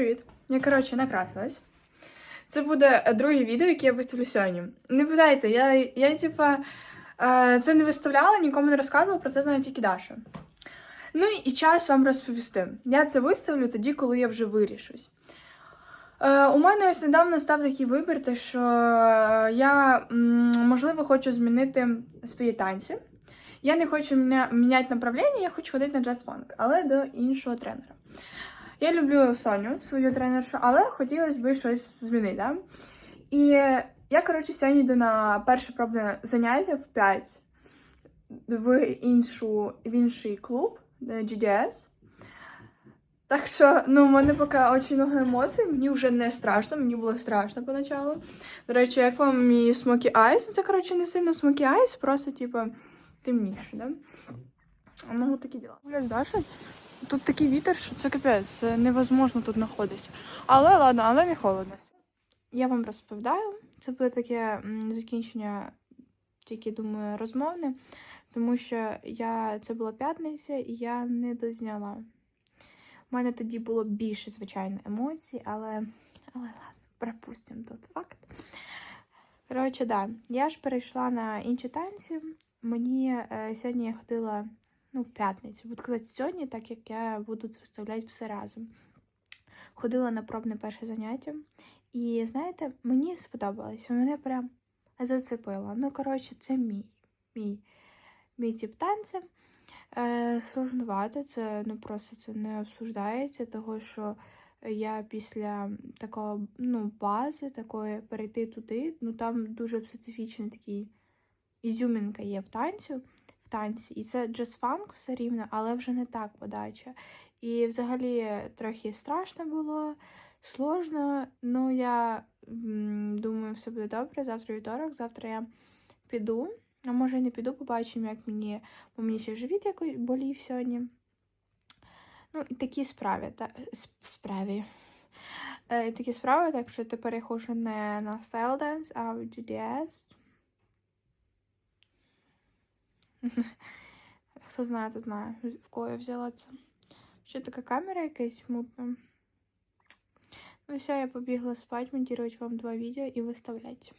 Привіт. Я, коротше, накрасилась. Це буде е, друге відео, яке я виставлю сьогодні. Не питайте, я, я типа, е, це не виставляла, нікому не розказувала, про це знає тільки Даша. Ну і час вам розповісти. Я це виставлю тоді, коли я вже вирішусь. Е, у мене ось недавно став такий вибір, те, що я, можливо, хочу змінити свої танці. Я не хочу міняти направлення, я хочу ходити на джаз-фанк, але до іншого тренера. Я люблю Соню, свою тренершу, але хотілося б щось змінити. Да? І я, коротше, сьогодні йду на перше пробне заняття в 5 в, іншу, в інший клуб GDS. Так що, ну, в мене поки дуже багато емоцій, мені вже не страшно, мені було страшно поначалу. До речі, як вам мій Smoky Eyes? Це, коротше, не сильно Smoky Eyes, просто, типу, темніше, да? Ну, такі діла. Бля, Даша, тут такий вітер, що це капець, невозможно тут знаходитися. Але ладно, але не холодно. Я вам розповідаю. Це буде таке закінчення, тільки думаю, розмовне, тому що я це була п'ятниця і я не дозняла. У мене тоді було більше, звичайно, емоцій, але, але ладно, пропустимо тут факт. Коротше, да, я ж перейшла на інші танці. Мені е, сьогодні я ходила ну, в п'ятницю. Буду казати сьогодні, так як я буду це виставляти все разом. Ходила на пробне перше заняття. І знаєте, мені сподобалося, мене прям зацепило. Ну, коротше, це мій мій, мій тип танця. Е, сложнувато, це ну просто це не обсуждається, того що я після такого ну, бази, такої перейти туди, ну там дуже специфічний такий ізюмінка є в танцю, танці. І це джаз-фанк все рівно, але вже не так подача. І взагалі трохи страшно було, сложно. Ну, я думаю, все буде добре. Завтра вівторок, завтра я піду. А може і не піду, побачимо, як мені, бо мені ще живіт якось болів сьогодні. Ну, і такі справи, та, справи. Е, такі справи, так що тепер я ходжу не на Style Dance, а в GDS. Хто знає, то знає, в кого я взяла це. Ще така камера якась мутна. Ну все, я побігла спать, монтувати вам два відео і виставляти.